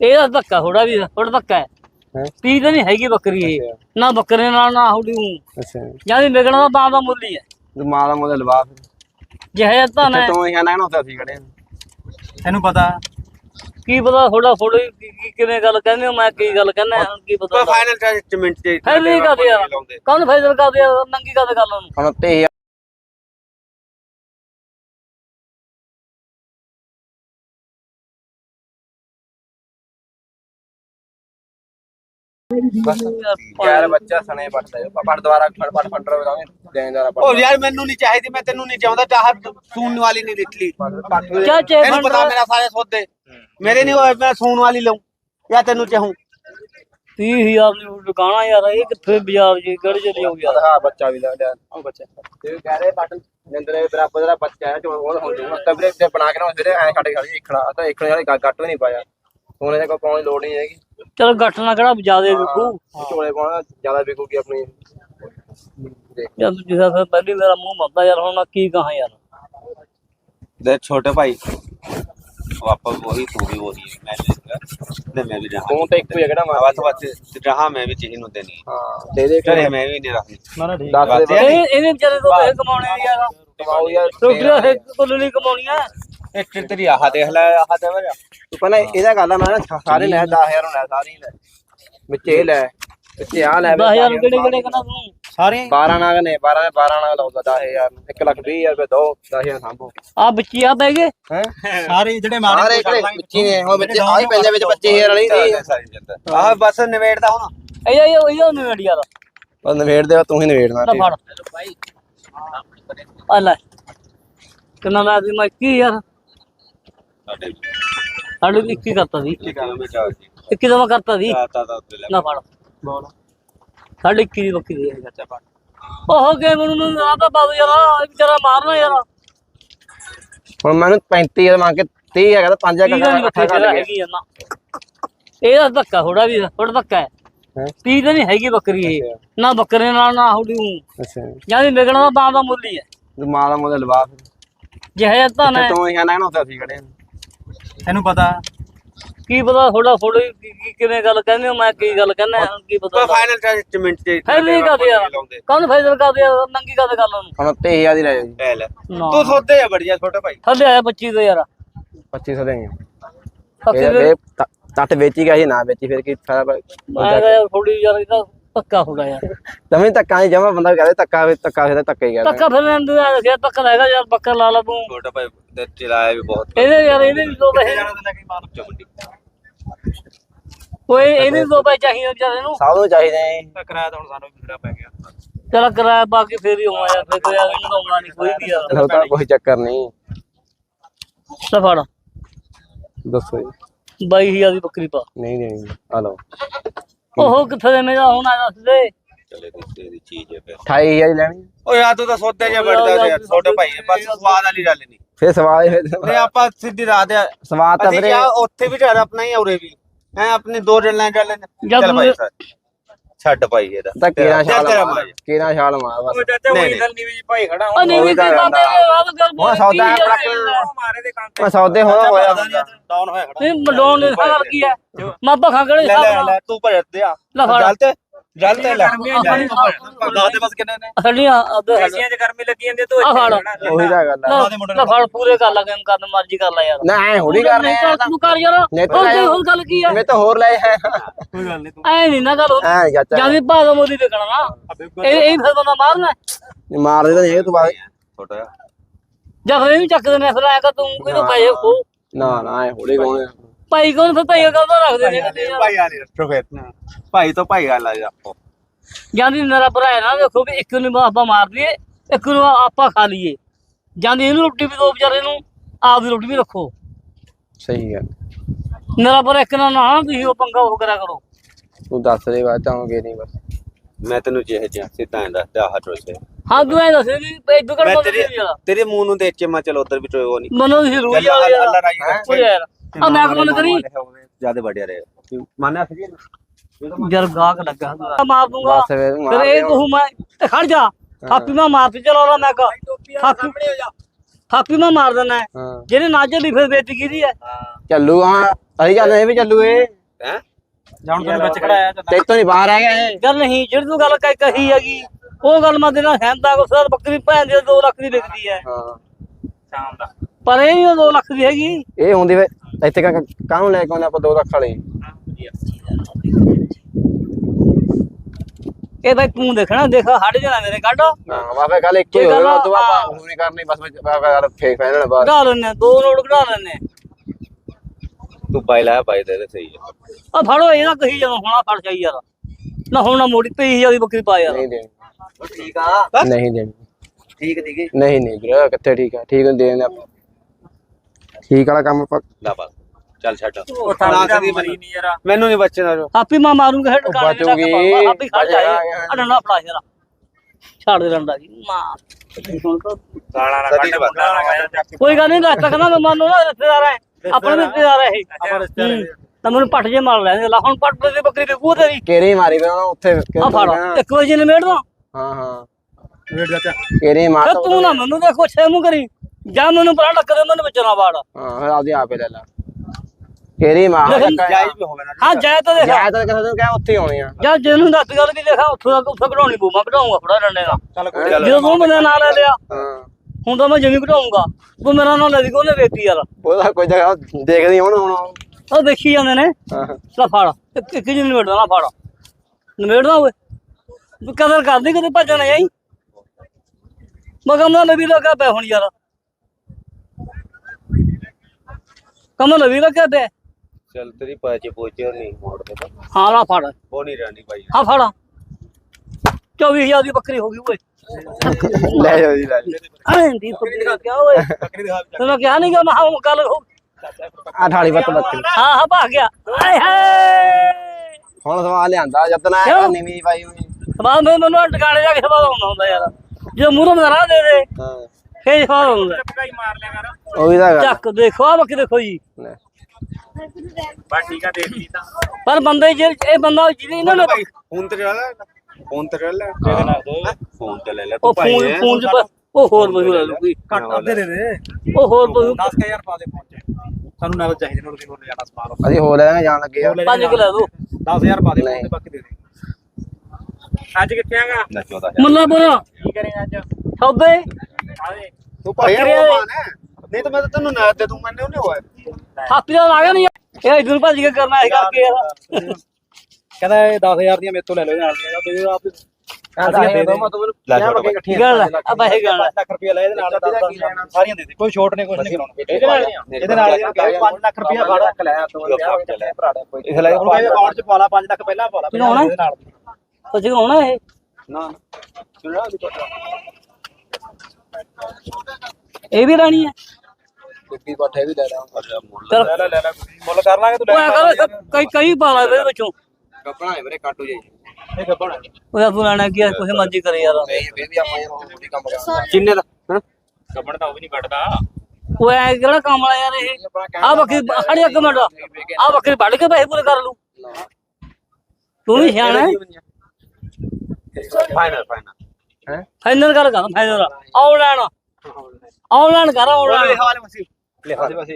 ਇਹਦਾ ਧੱਕਾ ਥੋੜਾ ਵੀ ਥੋੜਾ ਧੱਕਾ ਹੈ। ਹੈ? ਪੀ ਤਾਂ ਨਹੀਂ ਹੈਗੀ ਬੱਕਰੀ ਇਹ। ਨਾ ਬੱਕਰੇ ਨਾਲ ਨਾ ਹੁੜੀ ਅੱਛਾ। ਜਾਂਦੀ ਵਿਕਣਾ ਦਾ ਤਾਂ ਦਾ ਮੁੱਲ ਹੀ ਹੈ। ਤੂੰ ਮਾਂ ਦਾ ਮੁੱਲ ਲਵਾ ਫਿਰ। ਜਿਹੇ ਤਾਂ ਤੇ ਨਾ ਤੂੰ ਹੀ ਕਹਿਣਾ ਨਾ ਉੱਥੇ ਅਸੀਂ ਖੜੇ ਹਾਂ। ਤੈਨੂੰ ਪਤਾ? ਕੀ ਪਤਾ ਥੋੜਾ ਥੋੜੀ ਕਿਵੇਂ ਗੱਲ ਕਹਿੰਦੇ ਹੋ ਮੈਂ ਕੀ ਗੱਲ ਕਹਿੰਦਾ ਹੁਣ ਕੀ ਪਤਾ ਫਾਈਨਲ ਟੈਸਟ ਮਿੰਟ ਫਿਰ ਨਹੀਂ ਕਰਦੇ ਯਾਰ ਕੌਣ ਫਾਇਦਾ ਕਰਦੇ ਯਾਰ ਨੰਗੀ ਕਰਦੇ ਗੱਲ ਨੂੰ ਹੁਣ ਯਾਰ ਬੱਚਾ ਸਣੇ ਪੜਦਾ ਹੈ ਪੜ ਦੁਆਰਾ ਫੜ ਫੜ ਫੜ ਰੋ ਲਾਵੇਂ ਦੇਣ ਦੁਆਰਾ ਉਹ ਯਾਰ ਮੈਨੂੰ ਨਹੀਂ ਚਾਹੀਦੀ ਮੈਂ ਤੈਨੂੰ ਨਹੀਂ ਚਾਹੁੰਦਾ ਚਾਹਤ ਸੂਣ ਵਾਲੀ ਨਹੀਂ ਕਿਆ ਚਾਹੇ ਤੈਨੂੰ ਪਤਾ ਮੇਰਾ ਸਾਰੇ ਸੌਦੇ। ਮੇਰੇ ਨਹੀਂ ਹੋਏ ਮੈਂ ਸੂਣ ਵਾਲੀ ਲਊ ਜਾਂ ਤੈਨੂੰ ਚਾਹੂੰ। 30000 ਦੀ ਦੁਕਾਨਾ ਯਾਰ ਇਹ ਕਿੱਥੇ ਬਾਜ਼ਾਰ ਜੀ ਕਿਹੜੇ ਚਲੀ ਹੋ ਯਾਰ? ਹਾਂ ਬੱਚਾ ਵੀ ਲੱਗਦਾ ਉਹ ਬੱਚਾ। ਤੇ ਕਹਿ ਰਹੇ ਬਟਨ ਜੰਦਰੇ ਬਰਾਬਰ ਦਾ ਬੱਚਾ ਹੈ ਜੋ ਹੋਰ ਹੋ ਜਾਊਗਾ ਤਬਰੇ ਤੇ ਬਣਾ ਕੇ ਨਾ ਫਿਰ ਐ ਛੱਡ ਖੜੀ ਇਖੜਾ ਤਾਂ ਇਖੜੇ ਵਾਲੀ ਗੱਟ ਵੀ ਨਹੀਂ ਪਾਇਆ। ਸੋਨੇ ਦੇ ਕੋਈ ਪਾਉਣ ਦੀ ਲੋੜ ਨਹੀਂ ਹੈਗੀ। ਚਲ ਗੱਠ ਨਾ ਕਿਹੜਾ ਜਿਆਦੇ ਵਿਕੂ ਚੋਲੇ ਪਾਉਣਾ ਜ਼ਿਆਦਾ ਵਿਕੂਗੀ ਆਪਣੀ ਦੇਖ ਜਦ ਜਿਸਾ ਫਿਰ ਪਹਿਲੀ ਮੇਰਾ ਮੂੰਹ ਮੱਦਾ ਯਾਰ ਹੁਣ ਮੈਂ ਕੀ ਕਹਾਂ ਯਾਰ देख छोटे भाई वापस वही तू भी वही मैं भी ने मैं भी रहा ਤੂੰ ਤਾਂ ਇੱਕੋ ਹੀ ਹੈ ਕਿਹੜਾ ਮਾਰ आवाज बात रहा मैं भी चीज नु देनी ਹਾਂ ਦੇ ਦੇ करे मैं भी नहीं रखनी ਮਾਰਾ ਠੀਕ ਦੱਸ ਦੇ ਇਹ ਇਹਨੇ ਵਿਚਾਰੇ ਤੋਂ ਪੈਸੇ ਕਮਾਉਣੇ ਨੇ ਯਾਰ ਕਮਾਓ ਯਾਰ ਰੋਟੀਆਂ ਇੱਕ ਕੁੱਲ ਨਹੀਂ ਕਮਾਉਣੀਆਂ ਇੱਕ ਤੇਰੀ ਆਹ ਦੇਖ ਲੈ ਆਹ ਦੇ ਵਰ ਤੂੰ ਕਹਿੰਦਾ ਇਹਦਾ ਗੱਲ ਆ ਮੈਂ ਨਾ ਸਾਰੇ ਲੈ 10000 ਨੂੰ ਲੈ ਸਾਰੇ ਹੀ ਲੈ ਵਿੱਚ ਇਹ ਲੈ ਵਿੱਚ ਆ ਲੈ 10000 ਕਿਹੜੇ ਕਿਹੜੇ ਕਹਿੰਦਾ ਤੂੰ? ਸਾਰੇ 12 ਨਾਗ ਨੇ 12 12 ਨਾਗ ਲਾਉਂਦਾ 10000 ਨੂੰ। ਲੱਖ 20 ਰੁਪਏ ਦੋ 10000 ਸੰਭੋ। ਆ ਬੱਚੀ ਆ ਬਹਿ ਗਏ? ਹੈ? ਸਾਰੇ ਜਿਹੜੇ ਮਾਰੇ ਸਾਰੇ ਬੱਚੀ ਨੇ ਹੁਣ ਵਿੱਚ ਆ ਹੀ ਪੈਂਦੇ ਵਿੱਚ 25000 ਵਾਲੀ ਦੀ। ਆਹ ਬਸ ਨਵੇੜਦਾ ਹੁਣ। ਇਹ ਇਹ ਇਹ ਨਵੇੜਿਆ ਦਾ ਉਹ ਨਵੇੜ ਦੇ ਤੂੰ ਹੀ ਨਵੇੜਨਾ ਆ ਲੈ। ਕਿੰਨਾ ਮੈਂ ਦੀ ਮੈਂ ਯਾਰ ਸਾਡੇ ਸਾਡੇ ਵੀ ਕਰਤਾ ਸੀ। ਕੀ ਕਰਾਂ ਦਾ ਕਰਤਾ ਸੀ। ਨਾ ਫੜ। ਸਾਡੇ 21 ਦੀ ਦੇ ਚਾਚਾ ਪਾ ਉਹ ਗੇਮ ਨੂੰ ਨਾ ਤਾਂ ਪਾ ਯਾਰ ਵਿਚਾਰਾ ਮਾਰਨਾ ਯਾਰ। ਹੁਣ ਮੈਨੂੰ 35 ਮੰਗ ਕੇ 30 ਹੈਗਾ ਤਾਂ 5 ਹੈਗਾ ਇਹਦਾ ਬੱਕੀ ਜਿਹੜਾ ਹੈਗੀ ਆ ਨਾ। ਇਹਦਾ ਧੱਕਾ ਥੋੜਾ ਵੀ ਥੋੜਾ ਧੱਕਾ ਹੈ। ਹੈਂ? ਤਾਂ ਨਹੀਂ ਹੈਗੀ ਬੱਕਰੀ ਇਹ। ਨਾ ਬੱਕਰੇ ਨਾਲ ਨਾ ਹੁੜੀ ਅੱਛਾ। ਜਾਂ ਵੀ ਵਿਗਣਾ ਦਾ ਤਾਂ ਦਾ ਮੁੱਲ ਹੀ ਹੈ। ਤੂੰ ਮਾਲਾ ਮੋਦਾ ਲਵਾ ਫਿਰ। ਜਿਹੇ ਧਨ ਹੈ। ਤੂੰ ਹੀ ਨਾ ਉੱਥੇ ਅਸੀਂ ਖੜੇ ਹਾਂ। ਤੈਨੂੰ ਪਤਾ? ਕੀ ਪਤਾ ਥੋੜਾ ਥੋੜੀ ਕੀ- ਕਿਵੇਂ ਗੱਲ ਕਹਿੰਦੇ ਹੋ ਮੈਂ ਕੀ ਗੱਲ ਕਹਿੰਦਾ ਹਾਂ, ਕੀ ਪਤਾ ਫਾਈਨਲ ਟੈਸਟਮੈਂਟ ਤੇ ਫੈਲੀ ਕਰਦੇ ਯਾਰ। ਲਾਉਂਦੇ। ਕੰਨ ਕਰਦੇ ਯਾਰ? ਨੰਗੀ ਕਰਦੇ ਗੱਲ ਨੂੰ ਹੁਣ 23000 ਦੀ ਲੈ ਜਾਓ ਪਹਿਲ ਤੂੰ ਸੋਤੇ ਆ ਬੜੀਆ ਛੋਟਾ ਭਾਈ। ਥੱਲੇ ਆਇਆ 25 ਤੋਂ 2500 ਦੇਂਗੇ ਸੱਚੀ ਤੱਟ ਵੇਚੀ ਗਿਆ ਸੀ ਨਾ ਵੇਚੀ ਫਿਰ ਕੀ ਫਾਇਦਾ ਭਾਈ? ਮੈਂ ਕਿਹਾ ਥੋੜੀ ਯਾਰ ਇਹਦਾ ਪੱਕਾ ਹੋਣਾ ਯਾਰ। ਤਵੇਂ ਧੱਕਾ ਨਹੀਂ ਜਮਾ ਬੰਦਾ ਕਹਦੇ ਧੱਕਾ ਹੋਏ ਧੱਕਾ ਹੋਏ ਧੱਕਾ ਹੀ ਕਰਦਾ ਪੱਕਾ ਫਿਰ ਰੰਦੂ ਆ ਗਿਆ ਧੱਕਾ ਲੱਗਾ ਯਾਰ ਪੱਕਾ ਲਾ ਲਾ ਤੂੰ। ਛੋਟਾ ਭਾਈ ਤੇ ਚਲਾਇਆ ਵੀ ਬਹੁਤ। ਇਹਦੇ ਯਾਰ ਇਹਦੇ ਵੀ ਦੋ ਪੈਸੇ। ਓਏ ਇਹਦੇ ਵੀ ਦੋ ਪੈਸੇ ਚਾਹੀਦੇ ਵਿਚਾਰੇ ਨੂੰ। ਸਭ ਚਾਹੀਦੇ ਨੇ। ਕਿਰਾਇਆ ਤਾਂ ਸਾਨੂੰ ਵੀ ਪੈ ਗਿਆ। ਚਲ ਕਿਰਾਇਆ ਪਾ ਫੇਰ ਹੀ ਹੋਣਾ ਫੇਰ ਕੋਈ ਆਗੇ ਲਗਾਉਣਾ ਨਹੀਂ ਕੋਈ ਵੀ ਯਾਰ ਚਲੋ ਤਾਂ ਕੋਈ ਚੱਕਰ ਨਹੀਂ। ਲੈ ਦੱਸੋ ਜੀ। 22000 ਦੀ ਬੱਕਰੀ ਪਾ। ਨਹੀਂ ਦੇਣੀ ਆ ਲਓ। ਉਹ ਕਿੱਥੇ ਦੇ ਮੇਰਾ ਹੁਣ ਆ ਦੱਸ ਦੇ। ਚਲੇ ਕਿਸੇ ਦੀ ਚੀਜ਼ ਹੈ ਫਿਰ। 28000 ਲੈਣੀ। ਓਏ ਆ ਤੂੰ ਤਾਂ ਸੋਤੇ ਜਿਹਾ ਵੜਦਾ ਯਾਰ ਛੋਟੇ ਭਾਈ ਬਸ ਸਵਾਦ ਵਾਲੀ ਗੱਲ ਨਹੀਂ। ਫੇਰ ਸਵਾਦ ਨਹੀਂ ਆਪਾਂ ਸਿੱਧੀ ਰਾਤ ਹੈ ਸਵਾਦ ਤਾਂ ਵੀਰੇ ਕਿਹਾ ਉੱਥੇ ਵੀ ਘਰ ਆਪਣਾ ਹੀ ਔਰੇ ਵੀ। ਹੈ ਆਪਣੇ ਦੋ ਜੱਲਾਂ ਚੱਲ ਚੱਲ ਭਾਈ ਛੱਡ ਭਾਈ ਇਹਦਾ। ਤਾਂ ਚੱਲ ਛਾਲ ਮਾਰ। ਕੀਰਾ ਛਾਲ ਮਾਰ ਬਸ। ਚਾਚਾ ਨਹੀਂ, ਨਹੀਂ। ਗੱਲ ਨਹੀਂ ਵੀ ਭਾਈ ਖੜਾ ਉਹ ਨਹੀਂ ਵੀ ਤੇ ਬਾਬੇ ਆਹ ਗੱਲ ਉਹ ਸੌਦਾ ਹੈ ਮਾਰੇ ਦੇ ਕੰਮ ਮੈਂ ਸੌਦੇ ਹੋਇਆ। ਹੋਇਆ ਡਾਊਨ ਹੋਇਆ ਖੜਾ। ਨਹੀਂ ਮਡਾਉਣ ਦੇ ਸਾਲ ਕੀ ਹੈ ਮੈਂ ਭਖਾਂ ਕਿਹੜੇ ਲੈ ਹਿਸਾਬ ਲੈ ਨਾਲ ਲੈ ਤੂੰ ਭਰ ਦੇ ਆ। ਲੈ ਫੜ। ਜਲ ਤੇ ਜਲ ਤੇ ਲੈ ਦੱਸ ਦੇ ਬਸ ਕਿੰਨੇ ਨੇ? ਸਾਡੀਆਂ ਅੱਧੇ ਏਸੀਆਂ 'ਚ ਗਰਮੀ ਲੱਗੀ ਜਾਂਦੀ ਤੂੰ ਆ ਫੜ। ਉਹੀ ਤਾਂ ਗੱਲ ਆ। ਲੈ ਲੈ ਫੜ ਪੂਰੇ ਕਰ ਲਾ ਕੰਮ ਕਰਨ ਮਰਜ਼ੀ ਕਰ ਲੈ ਯਾਰ। ਨਾ ਐ ਹੋੜੀ ਕਰਨੇ ਆ। ਚੱਲ ਤੂੰ ਕਰ ਯਾਰ। ਨਹੀਂ ਤਾਂ ਹੋਰ ਕੀ ਹੋਰ ਗੱਲ ਕੀ ਹੈ ਮੈਂ ਤਾਂ ਹੋਰ ਲੈ ਹੈ ਕੋਈ ਗੱਲ ਨਹੀਂ ਤੂੰ ਐ ਨਹੀਂ ਨਾ ਗੱਲ। ਹੁੰਦੀ ਐ ਚਾਚਾ ਜਾਂਦੀ ਭਾਗ ਮੋਦੀ ਵਿਕਣਾ ਨਾ ਇਹ ਇਹ ਫਿਰ ਬੰਦਾ ਮਾਰਨਾ। ਮਾਰ ਦੇ ਤਾਂ ਬਾਅਦ ਛੋਟਾ ਜਾਂ ਫਿਰ ਵੀ ਚੱਕਦੇ ਨੇ ਫਿਰ ਐ ਕਰ ਤੂੰ ਕਿਦੋਂ ਪੈਸੇ ਖੋ। ਨਾ ਨਾ ਐ ਹੋੜੀ ਕੌਣ? ਭਾਈ ਕੋਲ ਫਿਰ ਭਾਈ ਗੱਲ ਤਾਂ ਰੱਖਦੇ ਨੇ? ਕਦੇ ਯਾਰ। ਭਾਈ ਆ ਨਹੀਂ ਰੱਖੋ ਫਿਰ। ਭਾਈ ਤੋਂ ਭਾਈ ਗੱਲ ਆ ਜਾ। ਆਪੋ ਜਾਂਦੀ ਮੇਰਾ ਭਰਾ ਹੈ ਨਾ ਦੇਖੋ ਵੀ ਇੱਕ ਨੂੰ ਆਪਾਂ ਮਾਰ ਦਈਏ ਇੱਕ ਨੂੰ ਆਪਾਂ ਖਾ ਲਈਏ। ਜਾਂਦੀ ਇਹਨੂੰ ਰੋਟੀ ਵੀ ਦੋ ਵਿਚਾਰੇ ਨੂੰ ਆਪ ਦੀ ਰੋਟੀ ਵੀ ਰੱਖੋ। ਸਹੀ ਗੱਲ। ਮੇਰਾ ਭਰਾ ਇੱਕ ਨਾਲ ਨਾ ਤੁਸੀਂ ਉਹ ਪੰਗਾ ਉਹ ਕਰਿਆ ਕਰੋ। ਤੂੰ ਦੱਸ ਦੇ ਬਾਅਦ ਚਾਹੋਗੇ ਨਹੀਂ ਬਸ। ਮੈਂ ਤੈਨੂੰ ਜਿਹੇ ਜਿਹਾ ਸਿੱਧਾ ਇਹਦਾ ਤੇ ਆਹ ਟੋਸੇ ਹਾਂ ਤੂੰ ਐ ਦੱਸ ਵੀ ਇਦੋਂ ਕਰ ਮੈਂ ਤੇਰੇ ਯਾਰ ਤੇਰੇ ਮੂੰਹ ਨੂੰ ਦੇਖ ਕੇ ਮੈਂ ਚਲ ਉਧਰ ਵੀ ਟੋਏ ਉਹ ਨਹੀਂ ਮਨੋ ਤੁਸੀਂ ਰੂਹ ਚੱਲ ਵਾਲੇ ਅੱਲਾ ਯਾਰ। ਰਾਜੀ ਉਹ ਯਾਰ। ਆ ਮੈਂ ਫੋਨ ਕਰੀ। ਜ਼ਿਆਦਾ ਵੱਡਿਆ ਰਹੇ। ਮਾਨਿਆ ਸੀ ਜਰ ਗਾਹਕ ਲੱਗਾ ਮਾਰ ਦੂੰਗਾ। ਫਿਰ ਇਹ ਤੂੰ ਮੈਂ ਖੜ ਜਾ। ਥਾਪੀ ਮੈਂ ਮਾਰ ਤੇ ਚਲਾਉਣਾ ਮੈਂ ਕਾ ਥਾਪੀ ਹੋ ਜਾ। ਥਾਪੀ ਮੈਂ ਮਾਰ ਦੇਣਾ ਜਿਹਨੇ ਨਾ ਚੱਲੀ ਫਿਰ ਬੇਤੀ ਕੀਤੀ ਹੈ? ਚੱਲੂ ਹਾਂ। ਅਸੀਂ ਜਾਂਦੇ ਇਹ ਵੀ ਚੱਲੂ ਇਹ। ਹੈ? ਜਾਣ ਤੋਂ ਬੱਚ ਖੜਾਇਆ ਤੇ ਤੋਂ ਨਹੀਂ ਬਾਹਰ ਆ ਗਿਆ ਇਹ। ਗੱਲ ਨਹੀਂ ਜਿਹੜੀ ਤੂੰ ਗੱਲ ਕਹੀ ਹੈਗੀ ਉਹ ਗੱਲ ਮੈਂ ਦੇਣਾ ਸਹਿਮਤਾ ਕੋ ਸਰ ਬੱਕਰੀ ਭੈਣ ਦੇ 2 ਲੱਖ ਦੀ ਵਿਕਦੀ ਹੈ। ਹਾਂ। ਸ਼ਾਮ ਦਾ ਪਰ ਇਹ 2 ਲੱਖ ਦੀ ਹੈਗੀ। ਇਹ ਹੁੰਦੀ ਵੇ ਇੱਥੇ ਕਾ ਕਾਹਨੂੰ ਲੈ ਕੇ ਆਉਂਦੇ ਆਪਾਂ 2 ਲੱਖ ਵਾਲੀ? ਇਹ ਭਾਈ ਤੂੰ ਦੇਖਣਾ ਦੇਖ ਹਟ ਜਾਣਾ ਮੇਰੇ ਕੱਢ। ਹਾਂ ਵਾਫੇ ਗੱਲ ਇੱਕੋ ਹੀ ਇਹ ਗੱਲ ਹੋਵੇ ਉਹ ਤੋਂ ਆ- ਬਾਅਦ ਹੁਣ ਨਹੀਂ ਕਰਨੀ ਬਸ ਗੱਲ ਫੇਕ ਫੈਨਣ ਬਾਅਦ ਕਢਾ ਲੈਣੇ ਦੋ ਨੋਟ ਕਢਾ ਲੈਣੇ ਤੂੰ ਬਾਈ ਲਾਇਆ ਬਾਈ ਦੇ ਦੇ ਸਹੀ ਹੈ ਆ ਫੜੋ ਇਹਦਾ ਕਹੀ ਜਦੋਂ ਹੋਣਾ ਫੜ ਜਾਈ ਯਾਰ। ਨਾ ਹੁਣ ਨਾ ਮੋੜੀ ਪਈ ਜਾਂਦੀ ਬੱਕਰੀ ਪਾ ਯਾਰ। ਨਹੀਂ ਦੇਣੀ। ਠੀਕ ਆ। ਨਹੀਂ ਦੇਣੀ। ਠੀਕ ਠੀਕ। ਨਹੀਂ ਨਹੀਂ ਵੀਰੇ ਕਿੱਥੇ ਠੀਕ ਆ? ਠੀਕ ਹੁੰਦੇ ਨੇ ਆਪਾਂ ਠੀਕ ਵਾਲਾ ਕੰਮ ਆਪਾਂ ਲਾ ਬਸ। ਚੱਲ ਛੱਡ। ਉਹ ਤਾਂ ਮਰੀ ਨਹੀਂ ਯਾਰ। ਮੈਨੂੰ ਨਹੀਂ ਬੱਚੇ ਦਾ ਜੋ। ਆਪੀ ਮੈਂ ਮਾਰੂੰਗਾ ਹੈਡ ਕਾਣੇ ਦੇ ਲੱਗ ਆਪੀ ਖੜ ਜਾਏ ਡੰਡਾ ਫੜਾ ਜਰਾ। ਛੱਡ ਦੇ ਡੰਡਾ ਜੀ। ਬਸ। ਕੋਈ ਗੱਲ ਨਹੀਂ ਦੱਸ ਸਕਦਾ ਮੈਂ ਮੰਨੂ ਨਾ ਰਿਸ਼ਤੇਦਾਰ ਹੈ ਆਪਣੇ ਰਿਸ਼ਤੇਦਾਰ ਹੈ ਇਹ। ਹੂੰ। ਤਾਂ ਮੈਨੂੰ ਪੱਟ ਜੇ ਮਾਰ ਲੈਂਦੇ। ਲਾ ਹੁਣ ਪੱਟ ਦੇ ਬੱਕਰੀ ਵਿਕੂ ਤੇਰੀ ਕੇਰੀ ਮਾਰੀ ਉਹਨਾਂ ਉੱਥੇ ਆ ਫੜ। ਇੱਕ ਵਜੇ ਨਿਮੇੜ ਦੋ। ਹਾਂ ਹਾਂ। ਵੇਟ ਚਾਚਾ ਕੇਰੀ ਮਾਰ ਤੂੰ ਨਾ ਮੈਨੂੰ ਦੇਖੋ ਛੇ ਮੂੰਹ ਕਰੀ। ਜਾਂ ਮੈਨੂੰ ਪਰਾਂ ਟੱਕ ਦੇ ਮੈਨੂੰ ਵਿਚਣਾ ਵਾੜ। ਹਾਂ ਫਿਰ ਆਪਦੀ ਆਪੇ ਲੈ ਲੈ। ਮਾਰ ਲੇਕਿਨ ਜਾਇਜ਼ ਵੀ ਹੋਵੇ ਨਾ ਹਾਂ ਜੈ ਤਾਂ ਦੇਖ। ਜਾਂ ਤਾਂ ਕਿਸੇ ਨੂੰ ਕਹਿ ਉੱਥੇ ਆਉਣੀ ਆ। ਜਾਂ ਜਿਹਨੂੰ ਦੱਸ ਗੱਲ ਵੀ ਦੇਖਾ ਉੱਥੋਂ ਦਾ ਉੱਥੇ ਕਢਾਉਣੀ ਪਊ। ਮੈਂ ਕਢਾਉਂਗਾ ਫੜਾ ਡੰਡੇ ਨਾਲ। ਚੱਲ ਕੋਈ ਜਦੋਂ ਤੂੰ ਬੰਦੇ ਨਾਲ ਲੈ ਲਿਆ। ਹਾਂ। ਹੁਣ ਤਾਂ ਮੈਂ ਜਮੀ ਕਢਾਉਂਗਾ ਤੂੰ ਮੇਰਾ ਨਾਲ ਲੈ ਦੀ ਕੋਨੇ ਵੇਚੀ ਯਾਰ। ਉਹਦਾ ਕੋਈ ਜਗ੍ਹਾ ਦੇਖਦੀ ਹੁਣ ਹੁਣ। ਉਹ ਦੇਖੀ ਜਾਂਦੇ ਨੇ। ਹਾਂ। ਲੈ ਫੜ। ਇੱਕ ਇੱਕ ਜੀ ਨਿਬੇੜਦਾ ਨਾ ਫੜ। ਨਿਬੇੜਦਾ ਓਏ। ਕਦਰ ਕਰਦੀ ਕਿਤੇ ਭੱਜਣ ਆਈ। ਮਗਮ ਨਾਲ ਵੀ ਲੱਗਾ ਪਿਆ ਹੁਣ ਯਾਰ। ਕਮਲ ਵੀ ਲੱਗਾ ਪਿਆ ਚੱਲ ਤੇਰੀ ਪਾਚੇ ਪੋਚੇ ਨਹੀਂ ਮੋੜ ਦੇ ਤਾਂ। ਹਾਂ ਲਾ ਫੜ। ਉਹ ਨਹੀਂ ਰਹਿਣੀ ਬਾਈ ਹਾਂ ਫੜ। 24000 ਦੀ ਬੱਕਰੀ ਹੋ ਗਈ ਓਏ। ਲੈ ਜਾਓ ਜੀ ਲੈ ਜਾਓ ਐਂ ਦੀ ਬੱਕਰੀ ਕਿਆ ਓਏ? ਤੈਨੂੰ। ਕਿਹਾ ਨਹੀਂ ਕਿ ਮੈਂ ਹਾਂ ਗੱਲ ਹੋ ਆ ਠਾਲੀ ਬੱਤ ਬੱਕਰੀ। ਹਾਂ ਹਾਂ ਭਾਗ ਗਿਆ। ਆਏ ਹਾਏ! ਹੁਣ ਸਵਾਲ ਲਿਆਂਦਾ ਜਤਨਾ ਕਿਉਂ? ਹੈ ਨੀਵੀਂ ਪਾਈ ਹੋਈ। ਸਵਾਲ ਮੈਂ ਮੈਨੂੰ ਟਿਕਾਣੇ ਜਾ ਕੇ ਸਵਾਲ ਆਉਂਦਾ ਹੁੰਦਾ ਯਾਰ। ਜੇ ਮੂਹਰੋਂ ਮਜ਼ਰਾ ਦੇ ਦੇ। ਹਾਂ। ਫੇਰ ਸਵਾਲ ਆਉਂਦਾ ਪਕਾਈ ਮਾਰ ਲਿਆ ਕਰ। ਉਹ ਵੀ ਤਾਂ ਚੱਕ ਦੇਖੋ ਆ ਬੱਕੀ ਦੇਖੋ ਜੀ। ਲੈ। ਬਸ ਠੀਕ ਆ ਦੇਖ ਲਈ ਤਾਂ। ਪਰ ਬੰਦੇ ਜੇ ਇਹ ਬੰਦਾ ਜਿਹਨੇ ਇਹਨਾਂ ਨੇ ਫੋਨ ਤੇ ਚੱਲ ਫੋਨ ਤੇ ਚੱਲ ਇਹਦੇ ਨਾਲ ਦੋ। ਫੋਨ ਤੇ ਲੈ ਲੈ। ਉਹ ਤੂੰ ਭਾਈ ਫੋਨ ਫੋਨ ਚ ਉਹ ਹੋਰ ਬਹੂ ਲੈ ਲੂਗੀ ਘੱਟ ਅੱਧੇ ਦੇ ਦੇ। ਉਹ ਹੋਰ ਬਹੂ 10000 ਪਾ ਦੇ ਪਹੁੰਚੇ ਸਾਨੂੰ ਨਾਲ ਚਾਹੀਦੇ ਨੇ ਉਹਦੇ ਕੋਲ ਜਾਣਾ ਸਮਾਨ ਅਸੀਂ ਹੋ ਲੈਣਗੇ ਜਾਣ ਲੱਗੇ ਆ। ਪੰਜ ਕਿਲੋ ਲੈ ਦੋ। 10000 ਪਾ ਦੇ। ਤੇ ਬਾਕੀ ਦੇ ਦੇ। ਅੱਜ ਕਿੱਥੇ ਆਗਾ? ਨਾ 14000 ਮੁੱਲਾ ਬੋਲਾ ਕੀ ਕਰੇਗਾ ਅੱਜ? ਸੌਦੇ। ਤੂੰ ਭਾਈ ਉਹ ਮਾਨ ਨਹੀਂ ਤਾਂ ਮੈਂ ਤਾਂ ਤੈਨੂੰ ਨਾ ਦੇ ਦੂੰ ਮੈਨੂੰ ਨਹੀਂ ਹੋਇਆ। ਥਾਪੀ ਦਾ ਆ ਗਿਆ ਨਹੀਂ। ਇਹ ਇਧਰ ਭੱਜ ਕੇ ਕਰਨਾ ਇਹ ਕਰਕੇ ਯਾਰ ਕਹਿੰਦਾ ਇਹ 10000 ਦੀਆਂ ਮੇਰੇ ਤੋਂ ਲੈ ਲਓ ਨਾਲ ਤੇ ਆਪ ਕਹਿੰਦਾ ਇਹ ਦੋ ਤੁਹਾਨੂੰ ਲੈ ਕਿਹਾ ਜਾਓ ਬੱਕੇ ਇਕੱਠੀਆਂ ਗੱਲ ਆ ਪੈਸੇ ਗੱਲ ਆ। ਲੱਖ ਰੁਪਏ ਲੈ ਇਹਦੇ ਨਾਲ ਸਾਰੀਆਂ ਦੇ ਦੇ। ਕੋਈ ਛੋਟ ਨਹੀਂ ਕੁਝ ਨਹੀਂ ਕਰਾਉਣਾ। ਇਹਦੇ ਨਾਲ ਇਹਦੇ ਨਾਲ 5 ਲੱਖ ਰੁਪਏ ਫੜ। ਰੱਖ ਲੈ ਤੂੰ ਭਰਾ ਦਾ ਕੋਈ ਇਹ ਲੈ ਹੁਣ ਕਹਿੰਦੇ ਅਕਾਊਂਟ 'ਚ ਪਾ ਲਾ 5 ਲੱਖ ਪਹਿਲਾਂ ਪਾ ਲਾ ਕਿਹਨੂੰ ਆਉਣਾ? ਨਾਲ। ਸੱਚ ਹੋਣਾ ਇਹ। ਨਾ। ਇਹ ਵੀ ਰਾਣੀ ਹੈ? ਬੀਬੀ ਪੱਠੇ ਵੀ ਲੈ ਲਾ। ਚਲ। ਲੈ ਲੈ ਲੈ ਲੈ। ਮੁੱਲ ਕਰ ਲਾਂਗੇ ਤੂੰ ਆ ਕਰ ਕਈ ਕਈ ਪਾ ਲਾ ਇਹਦੇ ਵਿੱਚੋਂ। ਕੱਪੜਾ ਹੈ ਮੇਰੇ ਕਾਟੂ ਜੀ ਇਹ ਗੱਬਣਾ ਉਹ ਆ ਲੈਣਾ ਕੀ ਕੁਛ ਮਰਜ਼ੀ ਕਰੇ ਯਾਰ। ਨਹੀਂ ਫੇਰ ਵੀ ਆਪਾਂ ਇਹ ਥੋੜੀ ਕੰਮ ਕਰਾਂਗੇ ਕਿੰਨੇ ਦਾ? ਹਾਂ? ਗੱਬਣ ਤਾਂ ਉਹ ਵੀ ਨਹੀਂ ਕੱਟਦਾ ਉਹ ਐ ਕਿਹੜਾ ਕੰਮ ਵਾਲਾ ਯਾਰ ਇਹ? ਆ ਬੱਕਰੀ ਹੜੀ ਇੱਕ ਮਿੰਟ ਆ ਬੱਕਰੀ ਵੱਢ ਕੇ ਪੈਸੇ ਪੂਰੇ ਕਰ ਲੂ ਤੂੰ ਵੀ ਸਿਆਣਾ ਫਾਈਨਲ ਫਾਈਨਲ ਹੈ? ਫਾਈਨਲ ਕਰ ਕਰ ਫਾਈਨਲ ਆਨਲਾਈਨ ਆਨਲਾਈਨ ਕਰ ਆਨਲਾਈਨ ਹਵਾਲੇ ਮਸੀ ਲਿਖਾ ਦੇ ਬਸ